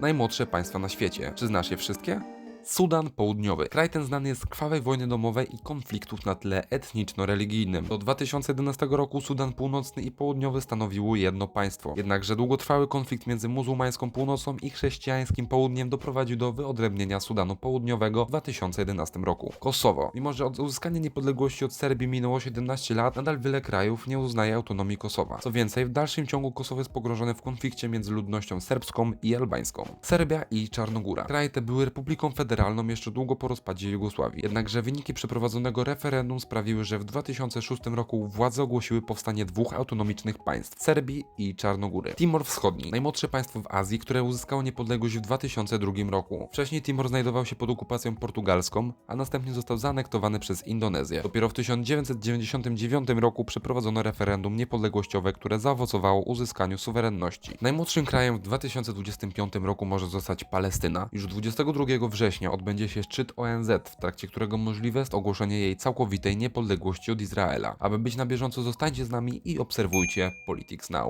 Najmłodsze państwa na świecie. Czy znasz je wszystkie? Sudan Południowy. Kraj ten znany jest z krwawej wojny domowej i konfliktów na tle etniczno-religijnym. Do 2011 roku Sudan Północny i Południowy stanowiły jedno państwo. Jednakże długotrwały konflikt między muzułmańską północą i chrześcijańskim południem doprowadził do wyodrębnienia Sudanu Południowego w 2011 roku. Kosowo. Mimo, że od uzyskania niepodległości od Serbii minęło 17 lat, nadal wiele krajów nie uznaje autonomii Kosowa. Co więcej, w dalszym ciągu Kosowo jest pogrążone w konflikcie między ludnością serbską i albańską. Serbia i Czarnogóra. Kraje te były republiką federalną jeszcze długo po rozpadzie Jugosławii. Jednakże wyniki przeprowadzonego referendum sprawiły, że w 2006 roku władze ogłosiły powstanie dwóch autonomicznych państw Serbii i Czarnogóry. Timor Wschodni, najmłodsze państwo w Azji, które uzyskało niepodległość w 2002 roku. Wcześniej Timor znajdował się pod okupacją portugalską, a następnie został zaanektowany przez Indonezję. Dopiero w 1999 roku przeprowadzono referendum niepodległościowe, które zaowocowało uzyskaniu suwerenności. Najmłodszym krajem w 2025 roku może zostać Palestyna. Już 22 września odbędzie się szczyt ONZ, w trakcie którego możliwe jest ogłoszenie jej całkowitej niepodległości od Izraela. Aby być na bieżąco zostańcie z nami i obserwujcie Politics Now.